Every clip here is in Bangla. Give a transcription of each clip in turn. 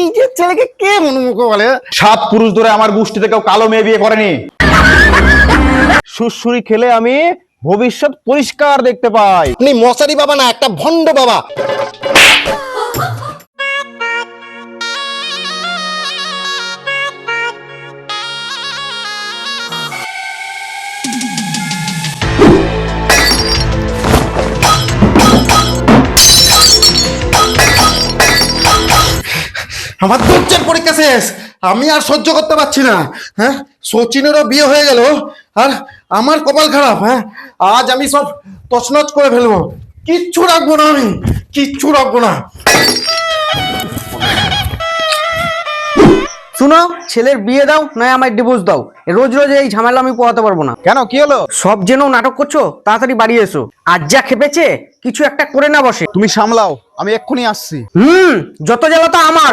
নিজের ছেলেকে কে মনোমুখ বলে? সাত পুরুষ ধরে আমার গোষ্ঠীতে কেউ কালো মেয়ে বিয়ে করেনি। সুসুরি খেলে আমি ভবিষ্যৎ পরিষ্কার দেখতে পাই। আপনি মশারি বাবা না একটা ভণ্ড বাবা। আমার ধৈর্যের পরীক্ষা শেষ। আমি আর সহ্য করতে পারছি না হ্যাঁ? শচীনেরও বিয়ে হয়ে গেল, আর আমার কপাল খারাপ হ্যাঁ? আজ আমি সব তছনছ করে ফেলব। কিচ্ছু রাখব না আমি, কিচ্ছু রাখব না। শুনো ছেলের বিয়ে দাও নয় আমায় ডিভোর্স দাও। রোজ রোজ এই ঝামেলা আমি পোহাতে পারব না। কেন কি হলো? সব জেনেও নাটক করছ? তাড়াতাড়ি বাড়ি এসো। আর যা খেপেছে কিছু একটা করে না বসে। তুমি সামলাও আমি এক্ষুনি আসছি। হুম যত জ্বালা তো আমার।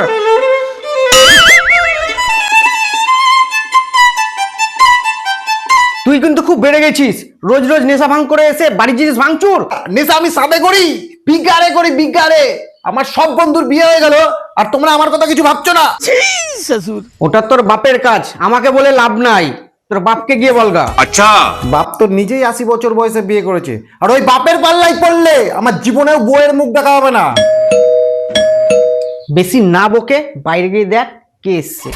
তুই কিন্তু খুব বেড়ে গেছিস। রোজ রোজ নেশা ভাঙ করে এসে বাড়ির জিনিস ভাঙচুর। নেশা আমি সাদে করি বিজ্ঞারে করি বিজ্ঞারে আমার সব বন্ধুর বিয়ে হয়ে গেল। আর তোমরা আমার কথা কিছু ভাবছ না? ওটা তোর বাপের কাজ। আমাকে বলে লাভ নাই। তোর বাপকে গিয়ে বলগা বাপ তো নিজেই আশি বছর বয়সে বিয়ে করেছে। আর ওই বাপের পাল্লাই পড়লে আমার জীবনেও বউয়ের মুখ দেখা হবে না। বেশি না বকে বাইরে গিয়ে দেখ কে এসছে।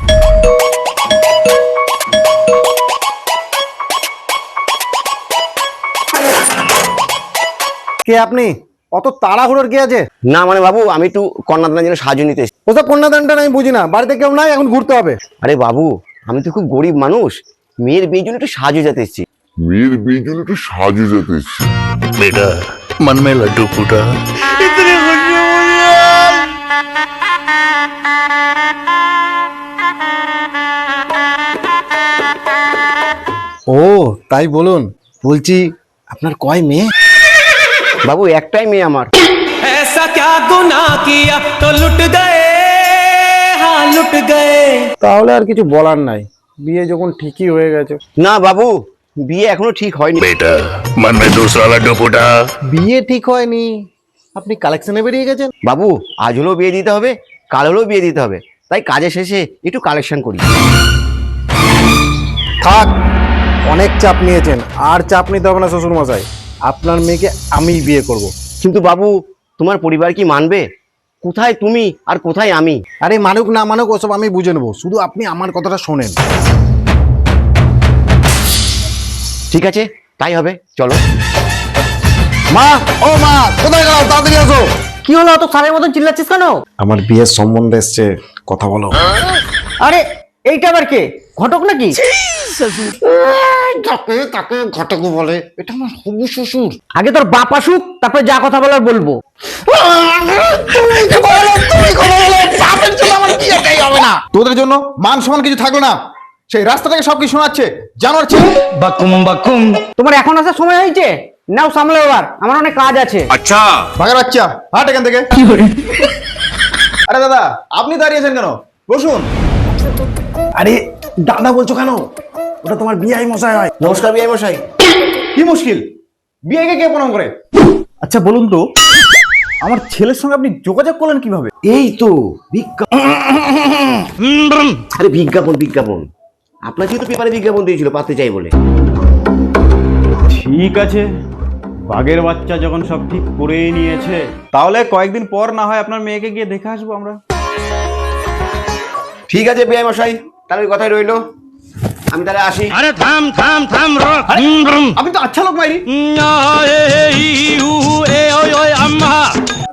কে আপনি? অত তাড়াহুড়োর কি আছে? না মানে বাবু আমি একটু কন্যাদানের জন্য সাহায্য নিতে এসেছি। ওসব কন্যাদানটা আমি বুঝি না বাড়িতে কেউ নাই এখন ঘুরতে হবে। আরে বাবু আমি তো খুব গরিব মানুষ মেয়ের বিয়ের জন্য একটু সাহায্য যেতে এসেছি। মেয়ের বিয়ের জন্য একটু সাহায্য যেতে এসেছি। বেটা মানমে লাড্ডু ফুটা। ও তাই বলুন। বলছি আপনার কয় মেয়ে? বাবু একটাই মেয়ে আমার ऐसा क्या गुनाह किया तो लुट गए हाँ लुट गए তাহলে আর কিছু বলার নাই বিয়ে যখন ঠিকই হয়ে গেছে না বাবু বিয়ে এখনো ঠিক হয়নি बेटा मन में दूसरा लड्डू फूटा বিয়ে ঠিক হয়নি আপনি কালেকশনে বেরিয়ে গেছেন বাবু আজ হলেও বিয়ে দিতে হবে কাল হলেও বিয়ে দিতে হবে তাই কাজের শেষে একটু কালেকশন করি থাক অনেক চাপ নিয়েছেন আর চাপ নিতে হবে না শ্বশুর মশাই আপনার মেয়েকে আমি বিয়ে করব। কিন্তু বাবু তোমার পরিবার কি মানবে? কোথায় তুমি আর কোথায় আমি? আরে মানুক না মানুক ওসব আমি বুঝে নেব। শুধু আপনি আমার কথাটা শোনেন। ঠিক আছে তাই হবে চলো। মা ও মা কোথায় গেল? তাড়াতাড়ি আসো। কি হলো অত সারের মতন চিল্লাচ্ছিস কেন? আমার বিয়ের সম্বন্ধে এসছে কথা বলো। আরে এইটা আবার কে? ঘটক নাকি? তাকে তাকে ঘটক বলে। এটা আমার হবু শ্বশুর। আগে তোর বাপ আসুক তারপর যা কথা বলার বলব। তোদের জন্য মান সমান কিছু থাকল না। সেই রাস্তা থেকে সবকিছু শোনাচ্ছে জানার ছিল। বাকুম বাকুম। তোমার এখন আসার সময় হয়েছে? নাও সামলে এবার। আমার অনেক কাজ আছে। আচ্ছা। ভাগের বাচ্চা হাট এখান থেকে। আরে দাদা আপনি দাঁড়িয়েছেন কেন? বসুন। আরে দাদা বলছো কেন? ওটা তোমার বিয়াই মশাই হয়। নমস্কার বিয়ে মশাই। কি মুশকিল? বিয়েকে কে প্রণাম করে? আচ্ছা বলুন তো আমার ছেলের সঙ্গে আপনি যোগাযোগ করলেন কীভাবে? এই তো বিজ্ঞাপন আরে বিজ্ঞাপন বিজ্ঞাপন। আপনার যেহেতু পেপারে বিজ্ঞাপন দিয়েছিল পাতে চাই বলে? ঠিক আছে বাঘের বাচ্চা যখন সব ঠিক করেই নিয়েছে তাহলে কয়েকদিন পর না হয় আপনার মেয়েকে গিয়ে দেখে আসব আমরা। ঠিক আছে বিয়ে মশাই। তাহলে ওই কথাই রইল আমি তাহলে আসি আরে থাম থাম থাম আমি তো আচ্ছা লোক মাইরি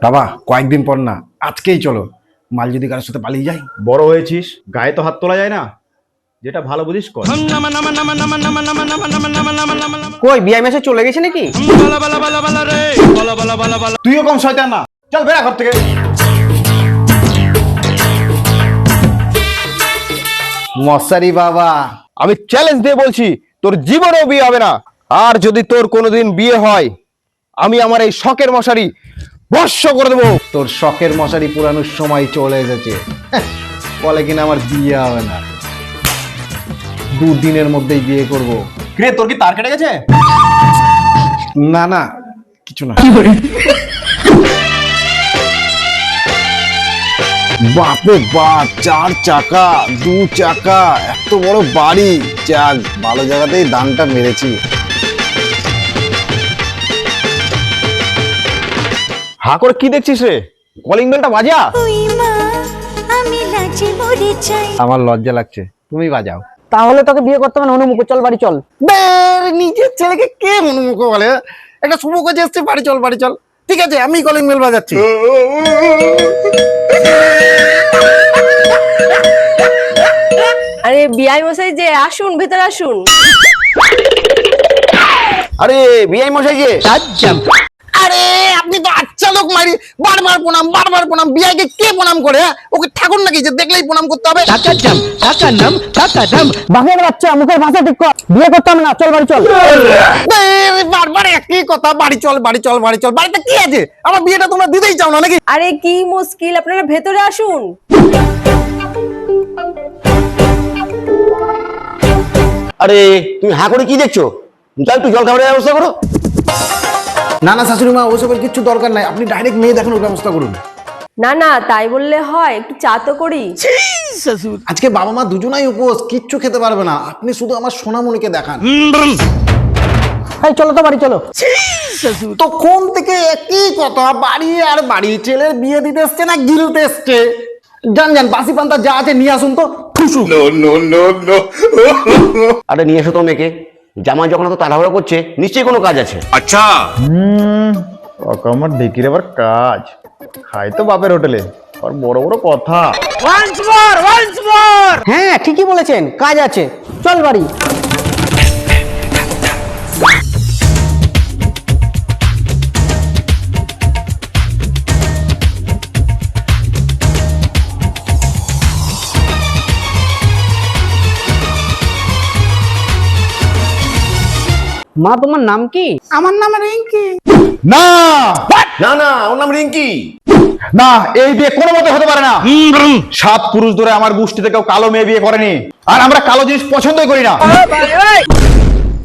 বাবা কয়েকদিন পর না আজকেই চলো মাল যদি কারোর সাথে পালিয়ে যাই বড় হয়েছিস গায়ে তো হাত তোলা যায় না যেটা ভালো বুঝিস কর কই বিআই মেসে চলে গেছে নাকি তুইও কম শয়তান না চল বেড়া ঘর থেকে মশারি বাবা। আমি চ্যালেঞ্জ দিয়ে বলছি তোর জীবনেও বিয়ে হবে না। আর যদি তোর কোনোদিন বিয়ে হয় আমি আমার এই শখের মশারি ভস্য করে দেবো। তোর শখের মশারি পুরানোর সময় চলে এসেছে। হ্যাঁ, বলে কিনা আমার বিয়ে হবে না। দুদিনের মধ্যেই বিয়ে করব। কিরে তোর কি তার কেটে গেছে? না না কিছু না। বাপরে বাপ চার চাকা দু চাকা এত বড় বাড়ি যাক ভালো জায়গাতেই দানটা মেরেছি হা করে কি দেখছিস রে কলিং বেলটা বাজা ওই মা আমি লাজে মরে যাই আমার লজ্জা লাগছে তুমি বাজাও তাহলে তোকে বিয়ে করতে হবে না অনুমুখ চল বাড়ি চল বের নিজের ছেলেকে কে মনোমুখ বলে একটা শুভ কাজে এসছে বাড়ি চল বাড়ি চল ঠিক আছে আমি কলিং বেল বাজাচ্ছি বিআই মশাই যে আসুন ভেতরে আসুন। আরে বিআই মশাই যে। আরে আপনি তো আচ্ছা লোক মারি। বারবার প্রণাম বারবার প্রণাম। কে প্রণাম করে হ্যাঁ? ওকে ঠাকুর নাকি যে দেখলেই প্রণাম করতে হবে? বাঘের বাচ্চা মুখের ভাষা ঠিক কর। বিয়ে করতে হবে না চল বাড়ি চল। বারবার একই কথা বাড়ি চল বাড়ি চল বাড়ি চল। বাড়িতে কি আছে? আমার বিয়েটা তোমরা দিতেই চাও না নাকি? আরে কি মুশকিল আপনারা ভেতরে আসুন। আরে তুমি হা করে কি দেখছ? যাও একটু জল খাবারের ব্যবস্থা করো। না না শাশুড়ি মা ওসবের কিছু দরকার নাই। আপনি ডাইরেক্ট মেয়ে দেখানোর ব্যবস্থা করুন। না না তাই বললে হয়। একটু চা তো করি। আজকে বাবা মা দুজনাই উপোস কিচ্ছু খেতে পারবে না। আপনি শুধু আমার সোনামণিকে দেখান। এই চলো তো বাড়ি চলো। তো কোন থেকে একই কথা? বাড়ি আর বাড়ি ছেলের বিয়ে দিতে এসছে না গিলতে এসছে? জান জান বাসি পান্তা যা আছে নিয়ে আসুন তো। ঠুসু আরে নিয়ে এসো তো মেয়েকে। জামা যখন তো তাড়াহুড়া করছে নিশ্চয়ই কোনো কাজ আছে। আচ্ছা। আমার ঢেকির আবার কাজ। খাই তো বাপের হোটেলে আর বড় বড় কথা। হ্যাঁ ঠিকই বলেছেন কাজ আছে। চল বাড়ি। মা তোমার নাম কি? আমার নাম রিঙ্কি। না! না না ওর নাম রিঙ্কি। না এই বিয়ে কোনো মতে হতে পারে না। সাত পুরুষ ধরে আমার গোষ্ঠীতে কেউ কালো মেয়ে বিয়ে করেনি। আর আমরা কালো জিনিস পছন্দই করি না।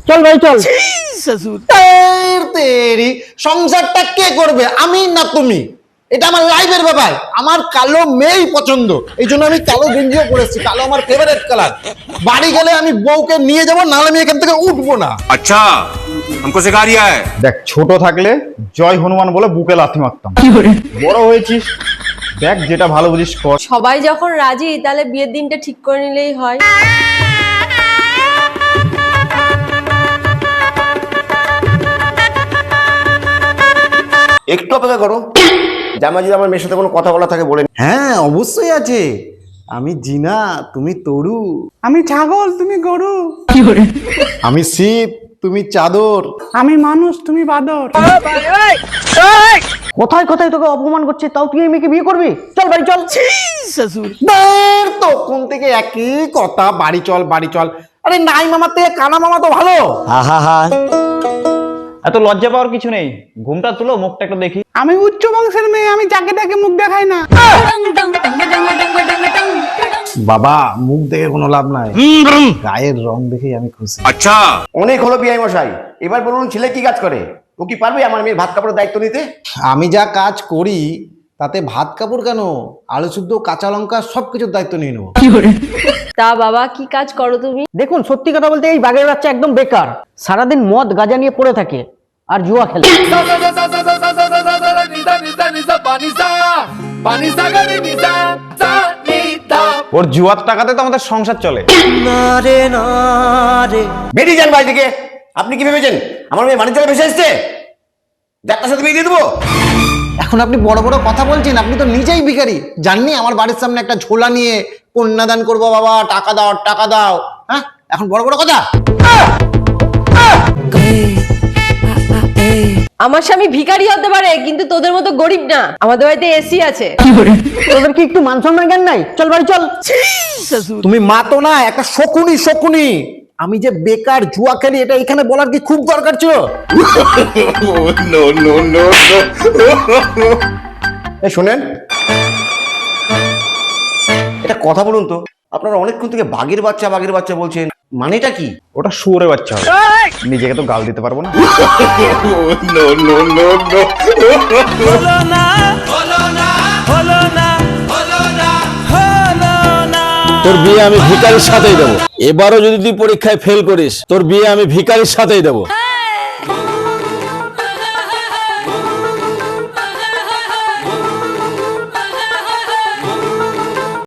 চল ভাই চল। সংসারটা কে করবে? আমি না তুমি? এটা আমার লাইফের ব্যাপার আমার কালো মেয়েই পছন্দ এই জন্য আমি কালো গেঞ্জিও পরেছি কালো আমার ফেভারিট কালার বাড়ি গেলে আমি বউকে নিয়ে যাবো নাহলে আমি এখান থেকে উঠবো না अच्छा हमको सिखा रिया है দেখ ছোট থাকলে জয় হনুমান বলে বুকে লাথি মারতাম বড় হয়েছিস দেখ যেটা ভালো বুঝিস কর সবাই যখন রাজি তাহলে বিয়ের দিনটা ঠিক করে নিলেই হয় একটু অপেক্ষা করো জামা যদি আমার মেয়ের সাথে কোনো কথা বলা থাকে বলে নি। হ্যাঁ অবশ্যই আছে। আমি জিনা তুমি তরু। আমি ছাগল তুমি গরু। আমি শিব তুমি চাদর। আমি মানুষ তুমি বাদর। কোথায় কোথায় তোকে অপমান করছে? তাও তুই এই মেয়েকে বিয়ে করবি? চল বাড়ি চল। বের তো কোন থেকে একই কথা বাড়ি চল বাড়ি চল। আরে নাই মামার থেকে কানা মামা তো ভালো। হা হা হা। এত লজ্জা পাওয়ার কিছু নেই। ঘুমটা তুলো মুখটা একটু দেখি। আমি উচ্চ বংশের মেয়ে আমি যাকে তাকে মুখ দেখাই না। বাবা মুখ দেখে কোনো লাভ নাই। গায়ের রং দেখেই আমি খুশি। আচ্ছা। অনেক হলো বিআই মশাই। এবার বলুন ছেলে কি কাজ করে? ও কি পারবে আমার মেয়ের ভাত কাপড়ের দায়িত্ব নিতে? আমি যা কাজ করি তাতে ভাত কাপড় কেন? আলু শুদ্ধ কাঁচা লঙ্কা সবকিছুর দায়িত্ব নিয়ে নেব। তা বাবা কি কাজ করো তুমি? দেখুন সত্যি কথা বলতে এই বাঘের বাচ্চা একদম বেকার। সারাদিন মদ গাঁজা নিয়ে পড়ে থাকে। আর জুয়া খেলে। ওর জুয়ার টাকাতে তো আমাদের সংসার চলে। বেরিয়ে যান বাড়ি থেকে। আপনি কি ভেবেছেন? আমার মেয়ে বাণিজ্য ভেসে এসছে? যাত্রার সাথে বেরিয়ে দেবো। এখন আপনি বড় বড় কথা বলছেন আপনি তো নিজেই ভিখারি। জাননি আমার বাড়ির সামনে একটা ঝোলা নিয়ে কন্যাদান করব বাবা টাকা দাও টাকা দাও। হ্যাঁ? এখন বড় বড় কথা। আমার স্বামী ভিখারি হতে পারে কিন্তু তোদের মতো গরিব না। আমাদের বাড়িতে এসি আছে। তোদের কি একটু মান সম্মান জ্ঞান নাই? চল বাড়ি চল। তুমি মা তো না একটা শকুনি শকুনি। আমি যে বেকার জুয়া খেলি এটা এখানে বলার কি খুব দরকার ছিল? শোনেন। এটা কথা বলুন তো। আপনারা অনেকক্ষণ থেকে বাঘের বাচ্চা বাঘের বাচ্চা বলছেন। মানেটা কি? ওটা সুরে বাচ্চা হবে। নিজেকে তো গাল দিতে পারব না। তোর বিয়ে আমি ভিকারির সাথেই দেবো। এবারও যদি তুই পরীক্ষায় ফেল করিস তোর বিয়ে আমি ভিকারির সাথেই দেবো।